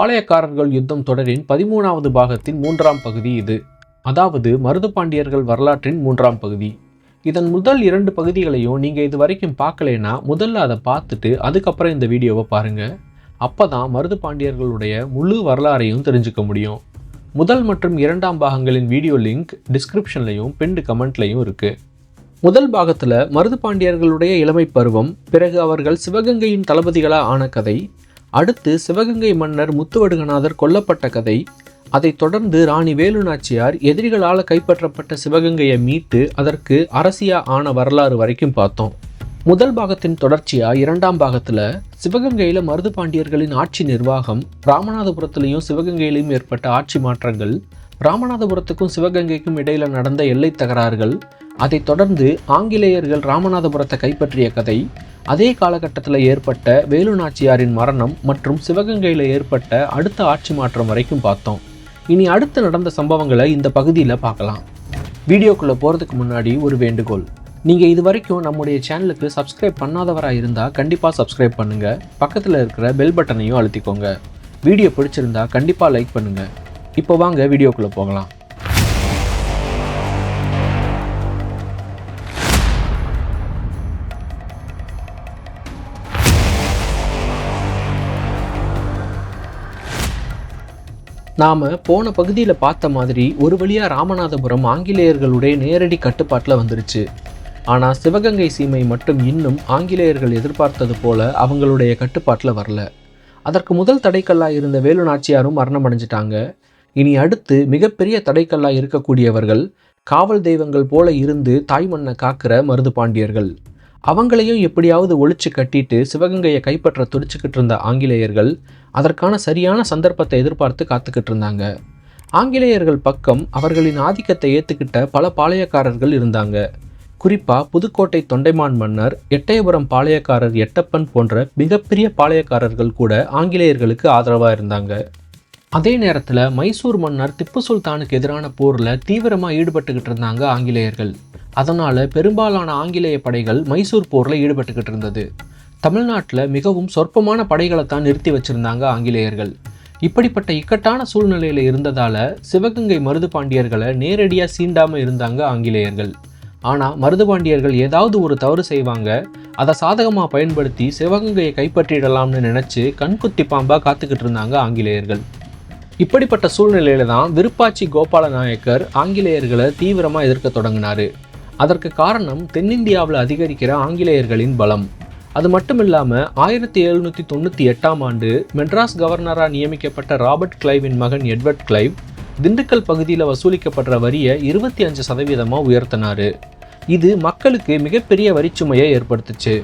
பாளையக்காரர்கள் யுத்தம் தொடரின் பதிமூணாவது பாகத்தின் மூன்றாம் பகுதி இது. அதாவது மருதுபாண்டியர்கள் வரலாற்றின் மூன்றாம் பகுதி. இதன் முதல் இரண்டு பகுதிகளையும் நீங்கள் இது வரைக்கும் பார்க்கலைன்னா முதல்ல அதை பார்த்துட்டு அதுக்கப்புறம் இந்த வீடியோவை பாருங்கள் அப்போ தான் மருதுபாண்டியர்களுடைய முழு வரலாறையும் தெரிஞ்சுக்க முடியும். முதல் மற்றும் இரண்டாம் பாகங்களின் வீடியோ லிங்க் டிஸ்கிரிப்ஷன்லையும் பின்டு கமெண்ட்லையும் இருக்குது முதல் பாகத்தில் மருது பாண்டியர்களுடைய இளமை பருவம் பிறகு அவர்கள் சிவகங்கையின் தளபதிகளாக ஆன கதை அடுத்து சிவகங்கை மன்னர் முத்துவடுகநாதர் கொல்லப்பட்ட கதை. அதைத் தொடர்ந்து ராணி வேலு நாச்சியார் எதிரிகளால் கைப்பற்றப்பட்ட சிவகங்கையை மீட்டு அதற்கு அரசியா ஆன வரலாறு வரைக்கும் பார்த்தோம். முதல் பாகத்தின் தொடர்ச்சியாக இரண்டாம் பாகத்தில் சிவகங்கையில் மருது பாண்டியர்களின் ஆட்சி நிர்வாகம் ராமநாதபுரத்திலையும் சிவகங்கையிலையும் ஏற்பட்ட ஆட்சி மாற்றங்கள் ராமநாதபுரத்துக்கும் சிவகங்கைக்கும் இடையில் நடந்த எல்லை தகராறுகள் அதைத் தொடர்ந்து ஆங்கிலேயர்கள் ராமநாதபுரத்தை கைப்பற்றிய கதை அதே காலகட்டத்தில் ஏற்பட்ட வேலு நாச்சியாரின் மரணம் மற்றும் சிவகங்கையில் ஏற்பட்ட அடுத்த ஆட்சி மாற்றம் வரைக்கும் பார்த்தோம். இனி அடுத்து நடந்த சம்பவங்களை இந்த பகுதியில் பார்க்கலாம். வீடியோக்குள்ளே போகிறதுக்கு முன்னாடி ஒரு வேண்டுகோள். நீங்கள் இது வரைக்கும் நம்முடைய சேனலுக்கு சப்ஸ்கிரைப் பண்ணாதவராக இருந்தால் கண்டிப்பாக சப்ஸ்கிரைப் பண்ணுங்கள் பக்கத்தில் இருக்கிற பெல் பட்டனையும் அழுத்திக்கோங்க. வீடியோ பிடிச்சிருந்தா கண்டிப்பாக லைக் பண்ணுங்கள் இப்போ வாங்க வீடியோக்குள்ளே போகலாம். நாம் போன பகுதியில் பார்த்த மாதிரி ஒரு வழியாக ராமநாதபுரம் ஆங்கிலேயர்களுடைய நேரடி கட்டுப்பாட்டில் வந்துருச்சு. ஆனால் சிவகங்கை சீமை மட்டும் இன்னும் ஆங்கிலேயர்கள் எதிர்பார்த்தது போல அவங்களுடைய கட்டுப்பாட்டில் வரல. அதற்கு முதல் தடைக்கல்லாக இருந்த வேலு நாச்சியாரும் மரணம் அடைஞ்சிட்டாங்க. இனி அடுத்து மிகப்பெரிய தடைக்கல்லாக இருக்கக்கூடியவர்கள் காவல் தெய்வங்கள் போல இருந்து தாய்மண்ணை காக்கிற மருது பாண்டியர்கள். அவங்களையும் எப்படியாவது ஒழிச்சு கட்டிட்டு சிவகங்கையை கைப்பற்ற துடிச்சுக்கிட்டு இருந்த ஆங்கிலேயர்கள் அதற்கான சரியான சந்தர்ப்பத்தை எதிர்பார்த்து காத்துக்கிட்டு இருந்தாங்க. ஆங்கிலேயர்கள் பக்கம் அவர்களின் ஆதிக்கத்தை ஏற்றுக்கிட்ட பல பாளையக்காரர்கள் இருந்தாங்க. குறிப்பாக புதுக்கோட்டை தொண்டைமான் மன்னர் எட்டயபுரம் பாளையக்காரர் எட்டப்பன் போன்ற மிகப்பெரிய பாளையக்காரர்கள் கூட ஆங்கிலேயர்களுக்கு ஆதரவாக இருந்தாங்க. அதே நேரத்தில் மைசூர் மன்னர் திப்பு சுல்தானுக்கு எதிரான போரில் தீவிரமாக ஈடுபட்டுக்கிட்டு இருந்தாங்க ஆங்கிலேயர்கள். அதனால் பெரும்பாலான ஆங்கிலேய படைகள் மைசூர் போரில் ஈடுபட்டுக்கிட்டு இருந்தது. தமிழ்நாட்டில் மிகவும் சொற்பமான படைகளை தான் நிறுத்தி வச்சுருந்தாங்க ஆங்கிலேயர்கள். இப்படிப்பட்ட இக்கட்டான சூழ்நிலையில் இருந்ததால் சிவகங்கை மருது பாண்டியர்களை நேரடியாக சீண்டாமல் இருந்தாங்க ஆங்கிலேயர்கள். ஆனால் மருது பாண்டியர்கள் ஏதாவது ஒரு தவறு செய்வாங்க அதை சாதகமாக பயன்படுத்தி சிவகங்கையை கைப்பற்றிடலாம்னு நினச்சி கண்குத்தி பாம்பாக காத்துக்கிட்டு இருந்தாங்க ஆங்கிலேயர்கள். இப்படிப்பட்ட சூழ்நிலையில தான் விருப்பாச்சி கோபால நாயக்கர் ஆங்கிலேயர்களை தீவிரமாக எதிர்க்க தொடங்கினார். அதற்கு காரணம் தென்னிந்தியாவில் அதிகரிக்கிற ஆங்கிலேயர்களின் பலம். அது மட்டும் இல்லாமல் ஆயிரத்தி எழுநூற்றி தொண்ணூற்றி எட்டாம் ஆண்டு மெட்ராஸ் கவர்னராக நியமிக்கப்பட்ட ராபர்ட் கிளைவின் மகன் எட்வர்ட் கிளைவ் திண்டுக்கல் பகுதியில் வசூலிக்கப்படுற வரியை இருபத்தி அஞ்சு சதவீதமாக உயர்த்தினார். இது மக்களுக்கு மிகப்பெரிய வரிச்சுமையை ஏற்படுத்துச்சு.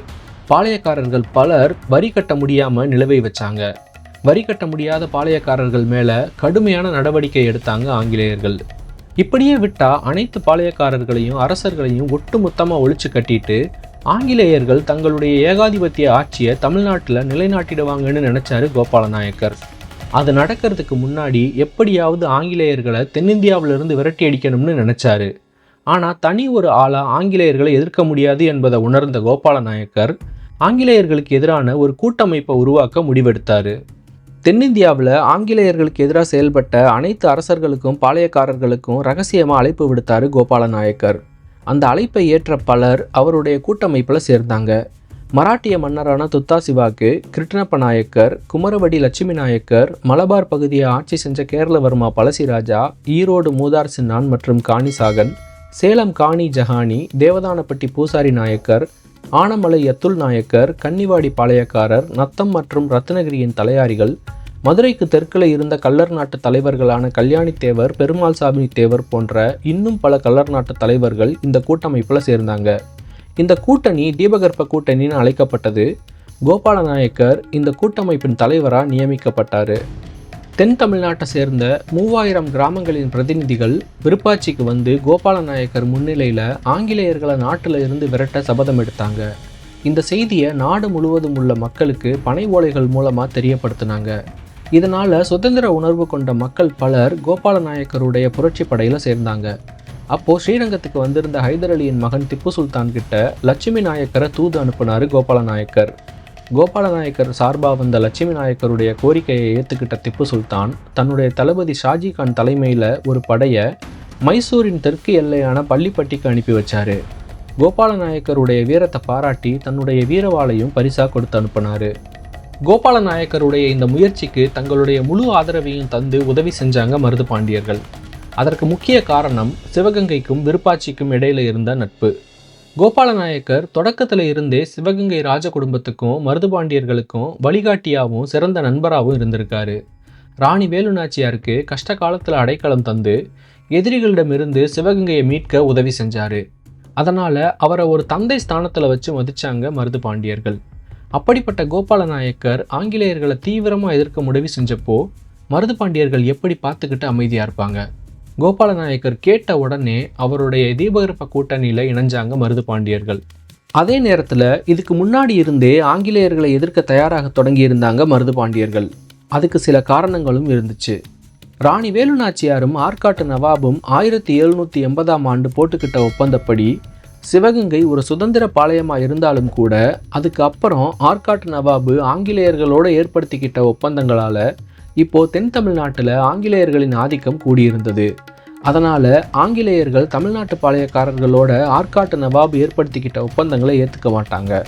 பாளையக்காரர்கள் பலர் வரி கட்ட முடியாமல் நிலவை வச்சாங்க. வரி கட்ட முடியாத பாளையக்காரர்கள் மேலே கடுமையான நடவடிக்கை எடுத்தாங்க ஆங்கிலேயர்கள். இப்படியே விட்டால் அனைத்து பாளையக்காரர்களையும் அரசர்களையும் ஒட்டுமொத்தமாக ஒழிச்சு கட்டிட்டு ஆங்கிலேயர்கள் தங்களுடைய ஏகாதிபத்திய ஆட்சியை தமிழ்நாட்டில் நிலைநாட்டிடுவாங்கன்னு நினச்சாரு கோபாலநாயக்கர். அது நடக்கிறதுக்கு முன்னாடி எப்படியாவது ஆங்கிலேயர்களை தென்னிந்தியாவிலிருந்து விரட்டி அடிக்கணும்னு நினச்சாரு. ஆனால் தனி ஒரு ஆளாக ஆங்கிலேயர்களை எதிர்க்க முடியாது என்பதை உணர்ந்த கோபாலநாயக்கர் ஆங்கிலேயர்களுக்கு எதிரான ஒரு கூட்டமைப்பை உருவாக்க முடிவெடுத்தார். தென்னிந்தியாவில் ஆங்கிலேயர்களுக்கு எதிராக செயல்பட்ட அனைத்து அரசர்களுக்கும் பாளையக்காரர்களுக்கும் ரகசியமாக அழைப்பு விடுத்தார் கோபால நாயக்கர் அந்த அழைப்பை ஏற்ற பலர் அவருடைய கூட்டமைப்பில் சேர்ந்தாங்க. மராட்டிய மன்னரான துத்தா சிவாக்கு கிருஷ்ணப்ப நாயக்கர் குமரவடி லட்சுமி நாயக்கர் மலபார் பகுதியை ஆட்சி செஞ்ச கேரளவர்மா பழசிராஜா ஈரோடு மூதார் சின்னான் மற்றும் காணிசாகன் சேலம் காணி ஜஹானி தேவதானப்பட்டி பூசாரி நாயக்கர் ஆனமலை யத்துல் நாயக்கர் கன்னிவாடி பாளையக்காரர் நத்தம் மற்றும் ரத்னகிரியின் தலையாரிகள் மதுரைக்கு தெற்கில் இருந்த கல்லர் நாட்டு தலைவர்களான கல்யாணி தேவர் பெருமாள் சாமி தேவர் போன்ற இன்னும் பல கல்லர் நாட்டு தலைவர்கள் இந்த கூட்டமைப்பில் சேர்ந்தாங்க. இந்த கூட்டணி தீபகற்ப கூட்டணின்னு அழைக்கப்பட்டது. கோபால நாயக்கர் இந்த கூட்டமைப்பின் தலைவராக நியமிக்கப்பட்டார். தென் தமிழ்நாட்டை சேர்ந்த மூவாயிரம் கிராமங்களின் பிரதிநிதிகள் விருப்பாட்சிக்கு வந்து கோபால நாயக்கர் முன்னிலையில் ஆங்கிலேயர்களை நாட்டில் இருந்து விரட்ட சபதம் எடுத்தாங்க. இந்த செய்தியை நாடு முழுவதும் உள்ள மக்களுக்கு பனை ஓலைகள் மூலமாக தெரியப்படுத்தினாங்க. இதனால் சுதந்திர உணர்வு கொண்ட மக்கள் பலர் கோபால நாயக்கருடைய புரட்சி படையில் சேர்ந்தாங்க. அப்போது ஸ்ரீரங்கத்துக்கு வந்திருந்த ஹைதர் அலியின் மகன் திப்பு சுல்தான் கிட்ட லட்சுமி நாயக்கரை தூது அனுப்புனார் கோபால நாயக்கர் கோபாலநாயக்கர் சார்பாக வந்த லட்சுமி நாயக்கருடைய கோரிக்கையை ஏற்றுக்கிட்ட திப்பு சுல்தான் தன்னுடைய தளபதி ஷாஜிகான் தலைமையில் ஒரு படையை மைசூரின் தெற்கு எல்லையான பள்ளிப்பட்டிக்கு அனுப்பி வச்சாரு. கோபாலநாயக்கருடைய வீரத்தை பாராட்டி தன்னுடைய வீரவாளையும் பரிசாக கொடுத்து அனுப்பினாரு. கோபாலநாயக்கருடைய இந்த முயற்சிக்கு தங்களுடைய முழு ஆதரவையும் தந்து உதவி செஞ்சாங்க மருது பாண்டியர்கள். அதற்கு முக்கிய காரணம் சிவகங்கைக்கும் விருப்பாட்சிக்கும் இடையில இருந்த நட்பு. கோபாலநாயக்கர் தொடக்கத்தில் இருந்தே சிவகங்கை ராஜ குடும்பத்துக்கும் மருதுபாண்டியர்களுக்கும் வழிகாட்டியாகவும் சிறந்த நண்பராகவும் இருந்திருக்காரு. ராணி வேலுநாச்சியாருக்கு கஷ்ட காலத்தில் அடைக்கலம் தந்து எதிரிகளிடமிருந்து சிவகங்கையை மீட்க உதவி செஞ்சார். அதனால் அவரை ஒரு தந்தை ஸ்தானத்தில் வச்சு மதிச்சாங்க மருது பாண்டியர்கள் அப்படிப்பட்ட கோபாலநாயக்கர் ஆங்கிலேயர்களை தீவிரமாக எதிர்க்க முடிவு செஞ்சப்போ மருது பாண்டியர்கள் எப்படி பார்த்துக்கிட்டு அமைதியாக இருப்பாங்க? கோபாலநாயக்கர் கேட்ட உடனே அவருடைய தீபகற்ப கூட்டணியில் இணைஞ்சாங்க மருது பாண்டியர்கள். அதே நேரத்தில் இதுக்கு முன்னாடி இருந்தே ஆங்கிலேயர்களை எதிர்க்க தயாராக தொடங்கியிருந்தாங்க மருது பாண்டியர்கள். அதுக்கு சில காரணங்களும் இருந்துச்சு. ராணி வேலுநாச்சியாரும் ஆற்காட்டு நவாபும் ஆயிரத்தி எழுநூற்றி எண்பதாம் ஆண்டு போட்டுக்கிட்ட ஒப்பந்தப்படி சிவகங்கை ஒரு சுதந்திர பாளையமாக இருந்தாலும் கூட அதுக்கு அப்புறம் ஆற்காட்டு நவாபு ஆங்கிலேயர்களோடு ஏற்படுத்திக்கிட்ட ஒப்பந்தங்களால் இப்போது தென் தமிழ்நாட்டில் ஆங்கிலேயர்களின் ஆதிக்கம் கூடியிருந்தது. அதனால் ஆங்கிலேயர்கள் தமிழ்நாட்டு பாளையக்காரர்களோட ஆற்காட்டு நவாப் ஏற்படுத்திக்கிட்ட ஒப்பந்தங்களை ஏற்றுக்க மாட்டாங்க.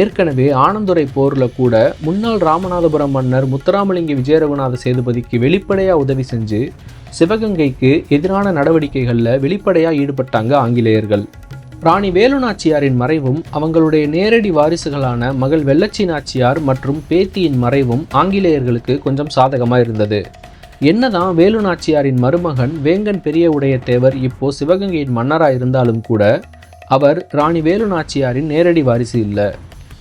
ஏற்கனவே ஆனந்துரை போரில் கூட முன்னாள் ராமநாதபுரம் மன்னர் முத்துராமலிங்க விஜயரகுநாத சேதுபதிக்கு வெளிப்படையாக உதவி செஞ்சு சிவகங்கைக்கு எதிரான நடவடிக்கைகளில் வெளிப்படையாக ஈடுபட்டாங்க ஆங்கிலேயர்கள். ராணி வேலு நாச்சியாரின் மறைவும் அவங்களுடைய நேரடி வாரிசுகளான மகள் வெள்ளச்சி நாச்சியார் மற்றும் பேத்தியின் மறைவும் ஆங்கிலேயர்களுக்கு கொஞ்சம் சாதகமாக இருந்தது என்னதான் வேலு நாச்சியாரின் மருமகன் வேங்கன் பெரிய உடைய தேவர் இப்போ சிவகங்கையின் மன்னராக இருந்தாலும் கூட அவர் ராணி வேலு நாச்சியாரின் நேரடி வாரிசு இல்லை.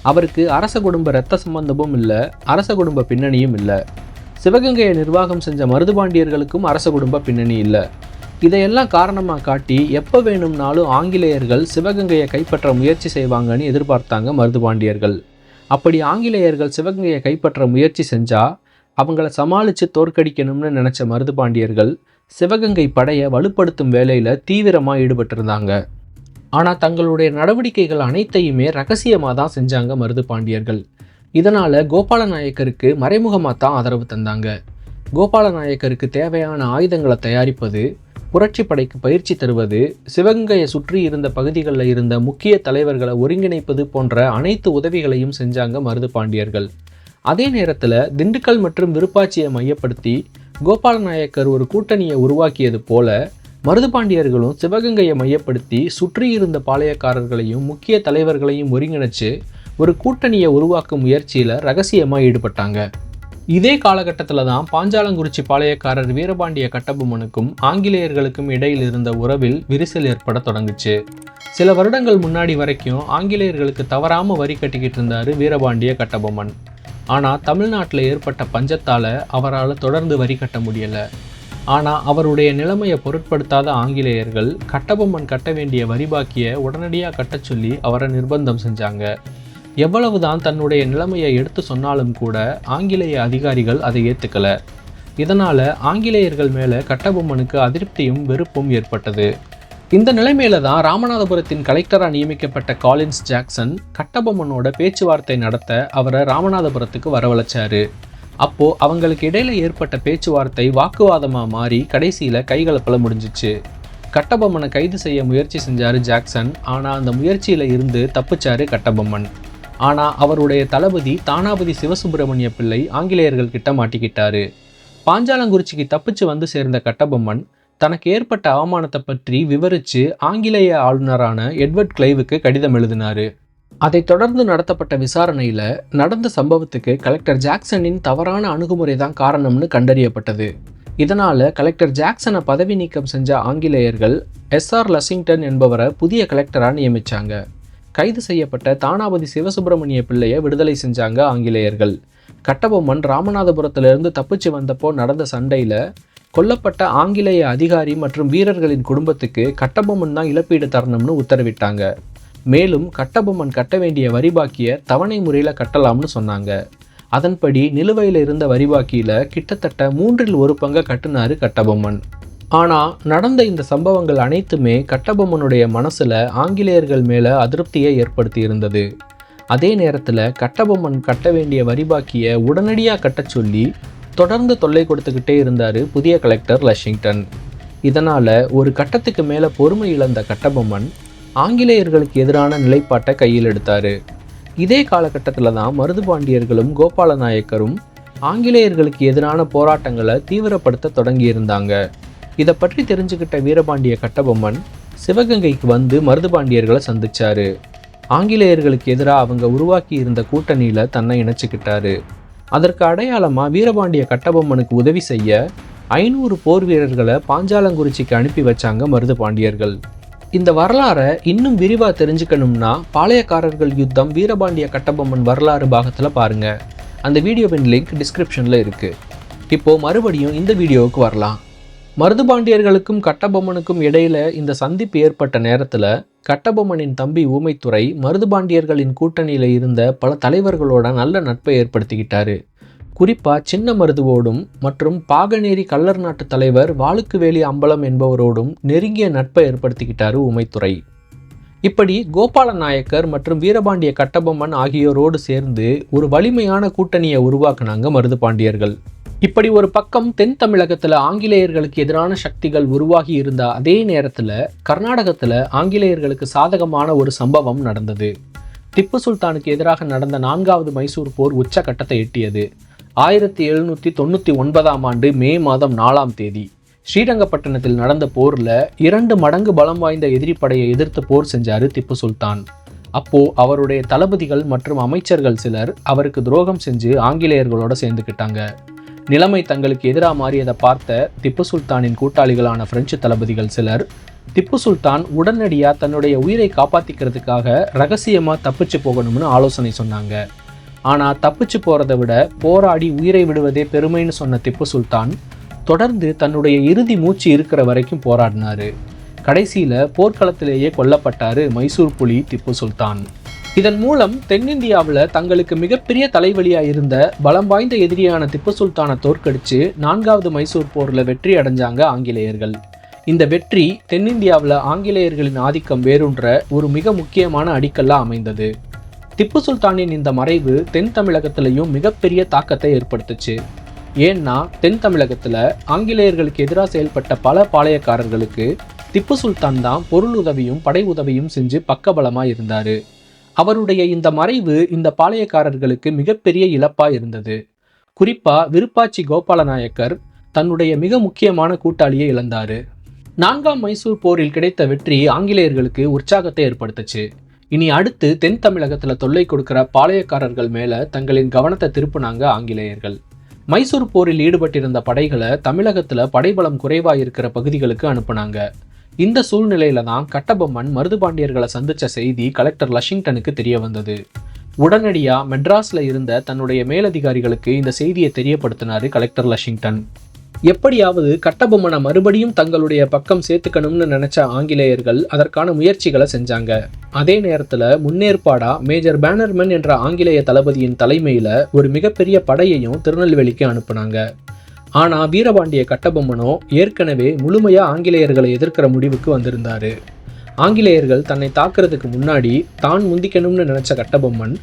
அவருக்கு அரச குடும்ப இரத்த சம்பந்தமும் இல்லை அரச குடும்ப பின்னணியும் இல்லை. சிவகங்கையை நிர்வாகம் செஞ்ச மருதுபாண்டியர்களுக்கும் அரச குடும்ப பின்னணி இல்லை. இதையெல்லாம் காரணமாக காட்டி எப்போ வேணும்னாலும் ஆங்கிலேயர்கள் சிவகங்கையை கைப்பற்ற முயற்சி செய்வாங்கன்னு எதிர்பார்த்தாங்க மருதுபாண்டியர்கள். அப்படி ஆங்கிலேயர்கள் சிவகங்கையை கைப்பற்ற முயற்சி செஞ்சால் அவங்கள சமாளித்து தோற்கடிக்கணும்னு நினச்ச மருதுபாண்டியர்கள் சிவகங்கை படையை வலுப்படுத்தும் வேலையில் தீவிரமாக ஈடுபட்டிருந்தாங்க. ஆனால் தங்களுடைய நடவடிக்கைகள் அனைத்தையுமே ரகசியமாக தான் செஞ்சாங்க மருது பாண்டியர்கள் இதனால் கோபாலநாயக்கருக்கு மறைமுகமாக தான் ஆதரவு தந்தாங்க. கோபாலநாயக்கருக்கு தேவையான ஆயுதங்களை தயாரிப்பது புரட்சி படைக்கு பயிற்சி தருவது சிவகங்கையை சுற்றி இருந்த பகுதிகளில் இருந்த முக்கிய தலைவர்களை ஒருங்கிணைப்பது போன்ற அனைத்து உதவிகளையும் செஞ்சாங்க மருது பாண்டியர்கள். அதே நேரத்தில் திண்டுக்கல் மற்றும் விருப்பாட்சியை மையப்படுத்தி கோபாலநாயக்கர் ஒரு கூட்டணியை உருவாக்கியது போல மருதுபாண்டியர்களும் சிவகங்கையை மையப்படுத்தி சுற்றி இருந்த பாளையக்காரர்களையும் முக்கிய தலைவர்களையும் ஒருங்கிணைச்சு ஒரு கூட்டணியை உருவாக்கும் முயற்சியில் ரகசியமாக ஈடுபட்டாங்க. இதே காலகட்டத்தில் தான் பாஞ்சாலங்குறிச்சி பாளையக்காரர் வீரபாண்டிய கட்டபொம்மனுக்கும் ஆங்கிலேயர்களுக்கும் இடையில் இருந்த உறவில் விரிசல் ஏற்பட தொடங்குச்சு. சில வருடங்கள் முன்னாடி வரைக்கும் ஆங்கிலேயர்களுக்கு தவறாமல் வரி கட்டிக்கிட்டு இருந்தார் வீரபாண்டிய கட்டபொம்மன். ஆனால் தமிழ்நாட்டில் ஏற்பட்ட பஞ்சத்தால் அவரால் தொடர்ந்து வரி கட்ட முடியலை. ஆனால் அவருடைய நிலைமையை பொருட்படுத்தாத ஆங்கிலேயர்கள் கட்டபொம்மன் கட்ட வேண்டிய வரி பாக்கியை உடனடியாக கட்டச் சொல்லி அவரை நிர்பந்தம் செஞ்சாங்க. எவ்வளவுதான் தன்னுடைய நிலைமையை எடுத்து சொன்னாலும் கூட ஆங்கிலேய அதிகாரிகள் அதை ஏற்றுக்கல இதனால் ஆங்கிலேயர்கள் மேலே கட்டபொம்மனுக்கு அதிருப்தியும் வெறுப்பும் ஏற்பட்டது. இந்த நிலைமையில தான் ராமநாதபுரத்தின் கலெக்டராக நியமிக்கப்பட்ட காலின்ஸ் ஜாக்சன் கட்டபொம்மனோட பேச்சுவார்த்தை நடத்த அவரை ராமநாதபுரத்துக்கு வரவழைச்சாரு. அப்போ அவங்களுக்கு இடையில ஏற்பட்ட பேச்சுவார்த்தை வாக்குவாதமாக மாறி கடைசியில் கைகலப்பில் முடிஞ்சிச்சு. கட்டபொம்மனை கைது செய்ய முயற்சி செஞ்சாரு ஜாக்சன் ஆனால் அந்த முயற்சியில் இருந்து தப்பிச்சாரு கட்டபொம்மன். ஆனால் அவருடைய தளபதி தானாபதி சிவசுப்பிரமணிய பிள்ளை ஆங்கிலேயர்கள் கிட்ட மாட்டிக்கிட்டாரு. பாஞ்சாலங்குறிச்சிக்கு தப்பிச்சு வந்து சேர்ந்த கட்டபொம்மன் தனக்கு ஏற்பட்ட அவமானத்தை பற்றி விவரித்து ஆங்கிலேய ஆளுநரான எட்வர்ட் கிளைவுக்கு கடிதம் எழுதினார். அதைத் தொடர்ந்து நடத்தப்பட்ட விசாரணையில் நடந்த சம்பவத்துக்கு கலெக்டர் ஜாக்சனின் தவறான அணுகுமுறை தான் காரணம்னு கண்டறியப்பட்டது. இதனால் கலெக்டர் ஜாக்சனை பதவி நீக்கம் செஞ்ச ஆங்கிலேயர்கள் எஸ்ஆர் லசிங்டன் என்பவரை புதிய கலெக்டராக நியமித்தாங்க கைது செய்யப்பட்ட தானாபதி சிவசுப்பிரமணிய பிள்ளையை விடுதலை செஞ்சாங்க ஆங்கிலேயர்கள். கட்டபொம்மன் ராமநாதபுரத்திலிருந்து தப்பிச்சு வந்தப்போ நடந்த சண்டையில் கொல்லப்பட்ட ஆங்கிலேய அதிகாரி மற்றும் வீரர்களின் குடும்பத்துக்கு கட்டபொம்மன் தான் இழப்பீடு தரணும்னு உத்தரவிட்டாங்க. மேலும் கட்டபொம்மன் கட்ட வேண்டிய வரிபாக்கிய தவணை முறையில் கட்டலாம்னு சொன்னாங்க. அதன்படி நிலுவையில் இருந்த வரிபாக்கியில் கிட்டத்தட்ட மூன்றில் ஒரு பங்கை கட்டினாரு கட்டபொம்மன். ஆனால் நடந்த இந்த சம்பவங்கள் அனைத்துமே கட்டபொம்மனுடைய மனசில் ஆங்கிலேயர்கள் மேலே அதிருப்தியை ஏற்படுத்தி இருந்தது அதே நேரத்தில் கட்டபொம்மன் கட்ட வேண்டிய வரிபாக்கிய உடனடியாக கட்டச் சொல்லி தொடர்ந்து தொல்லை கொடுத்துக்கிட்டே இருந்தார் புதிய கலெக்டர் லஷிங்டன். இதனால் ஒரு கட்டத்துக்கு மேலே பொறுமை இழந்த கட்டபொம்மன் ஆங்கிலேயர்களுக்கு எதிரான நிலைப்பாட்டை கையில் எடுத்தார். இதே காலகட்டத்தில் தான் மருதுபாண்டியர்களும் கோபால நாயக்கரும் ஆங்கிலேயர்களுக்கு எதிரான போராட்டங்களை தீவிரப்படுத்த தொடங்கியிருந்தாங்க. இதை பற்றி தெரிஞ்சுக்கிட்ட வீரபாண்டிய கட்டபொம்மன் சிவகங்கைக்கு வந்து மருதுபாண்டியர்களை சந்திச்சாரு. ஆங்கிலேயர்களுக்கு எதிராக அவங்க உருவாக்கி இருந்த கூட்டணியில் தன்னை இணைச்சிக்கிட்டாரு. அதற்கு அடையாளமாக வீரபாண்டிய கட்டபொம்மனுக்கு உதவி செய்ய ஐநூறு போர் வீரர்களை பாஞ்சாலங்குறிச்சிக்கு அனுப்பி வச்சாங்க மருது பாண்டியர்கள் இந்த வரலாறை இன்னும் விரிவாக தெரிஞ்சுக்கணும்னா பாளையக்காரர்கள் யுத்தம் வீரபாண்டிய கட்டபொம்மன் வரலாறு பாகத்தில் பாருங்கள் அந்த வீடியோவின் லிங்க் டிஸ்கிரிப்ஷனில் இருக்குது இப்போது மறுபடியும் இந்த வீடியோவுக்கு வரலாம். மருதுபாண்டியர்களுக்கும் கட்டபொம்மனுக்கும் இடையில இந்த சந்திப்பு ஏற்பட்ட நேரத்தில் கட்டபொம்மனின் தம்பி ஊமைத்துறை மருதுபாண்டியர்களின் கூட்டணியில் இருந்த பல தலைவர்களோட நல்ல நட்பை ஏற்படுத்திக்கிட்டாரு. குறிப்பாக சின்ன மருதுவோடும் மற்றும் பாகநேரி கல்லர் நாட்டு தலைவர் வாளுக்குவேலி அம்பலம் என்பவரோடும் நெருங்கிய நட்பை ஏற்படுத்திக்கிட்டாரு ஊமைத்துறை. இப்படி கோபால நாயக்கர் மற்றும் வீரபாண்டிய கட்டபொம்மன் ஆகியோரோடு சேர்ந்து ஒரு வலிமையான கூட்டணியை உருவாக்குனாங்க மருதுபாண்டியர்கள். இப்படி ஒரு பக்கம் தென் தமிழகத்தில் ஆங்கிலேயர்களுக்கு எதிரான சக்திகள் உருவாகி இருந்த அதே நேரத்தில் கர்நாடகத்தில் ஆங்கிலேயர்களுக்கு சாதகமான ஒரு சம்பவம் நடந்தது. திப்பு சுல்தானுக்கு எதிராக நடந்த நான்காவது மைசூர் போர் உச்சகட்டத்தை எட்டியது. ஆயிரத்தி எழுநூற்றி தொண்ணூற்றி ஒன்பதாம் ஆண்டு மே மாதம் நாலாம் தேதி. ஸ்ரீரங்கப்பட்டினத்தில் நடந்த போரில் இரண்டு மடங்கு பலம் வாய்ந்த எதிரி படையை எதிர்த்து போர் செஞ்சார் திப்பு சுல்தான். அப்போ அவருடைய தளபதிகள் மற்றும் அமைச்சர்கள் சிலர் அவருக்கு துரோகம் செஞ்சு ஆங்கிலேயர்களோட சேர்ந்துக்கிட்டாங்க நிலைமை தங்களுக்கு எதிராக மாறியதை பார்த்த திப்பு சுல்தானின் கூட்டாளிகளான பிரெஞ்சு தளபதிகள் சிலர் திப்பு சுல்தான் உடனடியாக தன்னுடைய உயிரை காப்பாற்றிக்கிறதுக்காக ரகசியமாக தப்பிச்சு போகணும்னு ஆலோசனை சொன்னாங்க. ஆனால் தப்பிச்சு போகிறத விட போராடி உயிரை விடுவதே பெருமைன்னு சொன்ன திப்பு சுல்தான் தொடர்ந்து தன்னுடைய இறுதி மூச்சு இருக்கிற வரைக்கும் போராடினாரு. கடைசியில் போர்க்களத்திலேயே கொல்லப்பட்டார் மைசூர் புலி திப்பு சுல்தான். இதன் மூலம் தென்னிந்தியாவில் தங்களுக்கு மிகப்பெரிய தலைவலியாக இருந்த பலம் வாய்ந்த எதிரியான திப்பு சுல்தானை தோற்கடித்து நான்காவது மைசூர் போரில் வெற்றி அடைஞ்சாங்க ஆங்கிலேயர்கள். இந்த வெற்றி தென்னிந்தியாவில் ஆங்கிலேயர்களின் ஆதிக்கம் வேறுன்ற ஒரு மிக முக்கியமான அடிக்கல்லாக அமைந்தது. திப்பு சுல்தானின் இந்த மறைவு தென் தமிழகத்திலையும் மிகப்பெரிய தாக்கத்தை ஏற்படுத்துச்சு. ஏன்னா தென் தமிழகத்தில் ஆங்கிலேயர்களுக்கு எதிராக செயல்பட்ட பல பாளையக்காரர்களுக்கு திப்பு சுல்தான் தான் பொருள் உதவியும் படை உதவியும் செஞ்சு பக்கபலமாக இருந்தார். அவருடைய இந்த மறைவு இந்த பாளையக்காரர்களுக்கு மிகப்பெரிய இழப்பா இருந்தது. குறிப்பா விருப்பாச்சி கோபாலநாயக்கர் தன்னுடைய மிக முக்கியமான கூட்டாளியை இழந்தாரு. நான்காம் மைசூர் போரில் கிடைத்த வெற்றி ஆங்கிலேயர்களுக்கு உற்சாகத்தை ஏற்படுத்துச்சு. இனி அடுத்து தென் தமிழகத்துல தொல்லை கொடுக்கிற பாளையக்காரர்கள் மேல தங்களின் கவனத்தை திருப்புனாங்க ஆங்கிலேயர்கள். மைசூர் போரில் ஈடுபட்டிருந்த படைகளை தமிழகத்துல படைபலம் குறைவாக இருக்கிற பகுதிகளுக்கு அனுப்புனாங்க. இந்த சூழ்நிலையில தான் கட்டபொம்மன் மருதுபாண்டியர்களை சந்திச்ச செய்தி கலெக்டர் லஷிங்டனுக்கு தெரிய வந்தது. உடனடியா மெட்ராஸ்ல இருந்த தன்னுடைய மேலதிகாரிகளுக்கு இந்த செய்தியை தெரியப்படுத்தினாரு கலெக்டர் லஷிங்டன். எப்படியாவது கட்டபொம்மனை மறுபடியும் தங்களுடைய பக்கம் சேர்த்துக்கணும்னு நினைச்ச ஆங்கிலேயர்கள் அதற்கான முயற்சிகளை செஞ்சாங்க. அதே நேரத்துல முன்னேற்பாடா மேஜர் பேனர்மன் என்ற ஆங்கிலேய தளபதியின் தலைமையில ஒரு மிகப்பெரிய படையையும் திருநெல்வேலிக்கு அனுப்புனாங்க. ஆனால் வீரபாண்டிய கட்டபொம்மனோ ஏற்கனவே முழுமையாக ஆங்கிலேயர்களை எதிர்க்கிற முடிவுக்கு வந்திருந்தார். ஆங்கிலேயர்கள் தன்னை தாக்குறதுக்கு முன்னாடி தான் முந்திக்கணும்னு நினச்ச கட்டபொம்மன்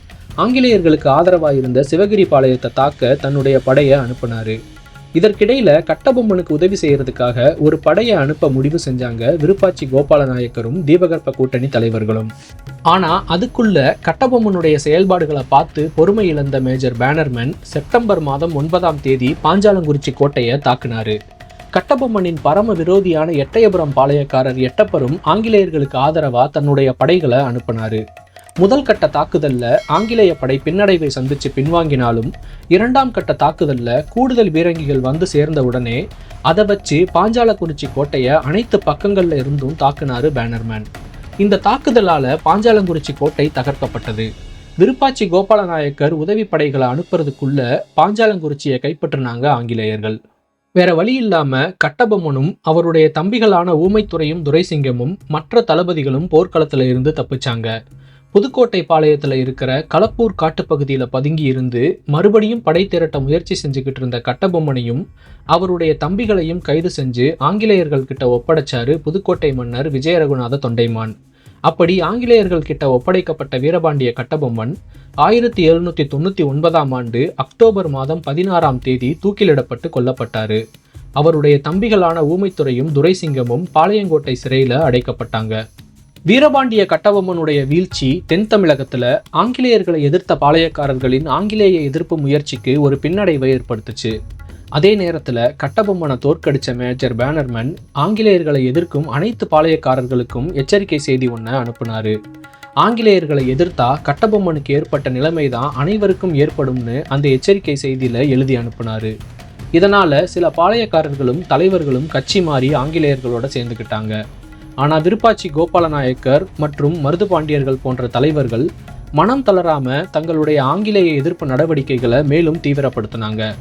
ஆங்கிலேயர்களுக்கு ஆதரவாக இருந்த சிவகிரி பாளையத்தை தாக்க தன்னுடைய படையை அனுப்பினார். இதற்கிடையில கட்டபொம்மனுக்கு உதவி செய்யறதுக்காக ஒரு படையை அனுப்ப முடிவு செஞ்சாங்க விருப்பாச்சி கோபாலநாயக்கரும் தீபகற்ப கூட்டணி தலைவர்களும். ஆனா அதுக்குள்ள கட்டபொம்மனுடைய செயல்பாடுகளை பார்த்து பொறுமை இழந்த மேஜர் பேனர்மேன் செப்டம்பர் மாதம் ஒன்பதாம் தேதி பாஞ்சாலங்குறிச்சி கோட்டையை தாக்குனாரு. கட்டபொம்மனின் பரம விரோதியான எட்டயபுரம் பாளையக்காரர் எட்டப்பரும் ஆங்கிலேயர்களுக்கு ஆதரவா தன்னுடைய படைகளை அனுப்பினாரு. முதல் கட்ட தாக்குதல்ல ஆங்கிலேய படை பின்னடைவை சந்திச்சு பின்வாங்கினாலும் இரண்டாம் கட்ட தாக்குதல்ல கூடுதல் பீரங்கிகள் வந்து சேர்ந்த உடனே அதை வச்சு பாஞ்சாலக்குறிச்சி கோட்டையை அனைத்து பக்கங்கள்ல இருந்தும் தாக்குனாரு பேனர்மேன். இந்த தாக்குதலால பாஞ்சாலங்குறிச்சி கோட்டை தகர்க்கப்பட்டது. விருப்பாச்சி கோபாலநாயக்கர் உதவி படைகளை அனுப்புறதுக்குள்ள பாஞ்சாலங்குறிச்சியை கைப்பற்றினாங்க ஆங்கிலேயர்கள். வேற வழி இல்லாம கட்டபொம்மனும் அவருடைய தம்பிகளான ஊமைத்துறையும் துரைசிங்கமும் மற்ற தளபதிகளும் போர்க்களத்துல இருந்து தப்பிச்சாங்க. புதுக்கோட்டை பாளையத்தில் இருக்கிற களப்பூர் காட்டுப்பகுதியில் பதுங்கி இருந்து மறுபடியும் படை திரட்ட முயற்சி செஞ்சுக்கிட்டு இருந்த கட்டபொம்மனையும் அவருடைய தம்பிகளையும் கைது செஞ்சு ஆங்கிலேயர்கள் கிட்ட ஒப்படைச்சாரு புதுக்கோட்டை மன்னர் விஜய ரகுநாத தொண்டைமான். அப்படி ஆங்கிலேயர்கள் கிட்ட ஒப்படைக்கப்பட்ட வீரபாண்டிய கட்டபொம்மன் ஆயிரத்தி எழுநூத்தி தொண்ணூத்தி ஒன்பதாம் ஆண்டு அக்டோபர் மாதம் பதினாறாம் தேதி தூக்கிலிடப்பட்டு கொல்லப்பட்டாரு. அவருடைய தம்பிகளான ஊமைத்துறையும் துரைசிங்கமும் பாளையங்கோட்டை சிறையில் அடைக்கப்பட்டாங்க. வீரபாண்டிய கட்டபொம்மனுடைய வீழ்ச்சி தென் தமிழகத்துல ஆங்கிலேயர்களை எதிர்த்த பாளையக்காரர்களின் ஆங்கிலேய எதிர்ப்பு முயற்சிக்கு ஒரு பின்னடைவை ஏற்படுத்துச்சு. அதே நேரத்துல கட்டபொம்மனை தோற்கடிச்ச மேஜர் பேனர்மன் ஆங்கிலேயர்களை எதிர்க்கும் அனைத்து பாளையக்காரர்களுக்கும் எச்சரிக்கை செய்தி ஒன்று அனுப்புனாரு. ஆங்கிலேயர்களை எதிர்த்தா கட்டபொம்மனுக்கு ஏற்பட்ட நிலைமை தான் அனைவருக்கும் ஏற்படும்னு அந்த எச்சரிக்கை செய்தியில எழுதி அனுப்புனாரு. இதனால சில பாளையக்காரர்களும் தலைவர்களும் கட்சி மாறி ஆங்கிலேயர்களோட சேர்ந்துக்கிட்டாங்க ஆனால் விருப்பாச்சி கோபாலநாயக்கர் மற்றும் மருதுபாண்டியர்கள் போன்ற தலைவர்கள் மனம் தளராம தங்களுடைய ஆங்கிலேய எதிர்ப்பு நடவடிக்கைகளை மேலும் தீவிரப்படுத்தினாங்க.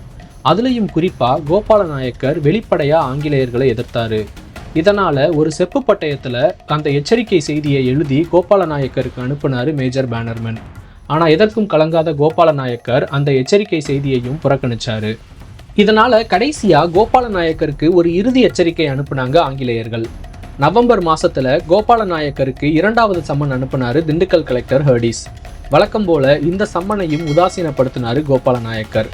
அதுலேயும் குறிப்பாக கோபாலநாயக்கர் வெளிப்படையாக ஆங்கிலேயர்களை எதிர்த்தாரு. இதனால் ஒரு செப்பு பட்டயத்தில் அந்த எச்சரிக்கை செய்தியை எழுதி கோபாலநாயக்கருக்கு அனுப்புனாரு மேஜர் பேனர்மன். ஆனால் எதற்கும் கலங்காத கோபாலநாயக்கர் அந்த எச்சரிக்கை செய்தியையும் புறக்கணிச்சார். இதனால் கடைசியாக கோபாலநாயக்கருக்கு ஒரு இறுதி எச்சரிக்கை அனுப்புனாங்க ஆங்கிலேயர்கள். நவம்பர் மாசத்துல கோபாலநாயக்கருக்கு இரண்டாவது சம்மன் அனுப்புனாரு திண்டுக்கல் கலெக்டர் ஹர்டிஸ். வழக்கம் போல இந்த சம்மனையும் உதாசீனப்படுத்தினாரு கோபாலநாயக்கர்.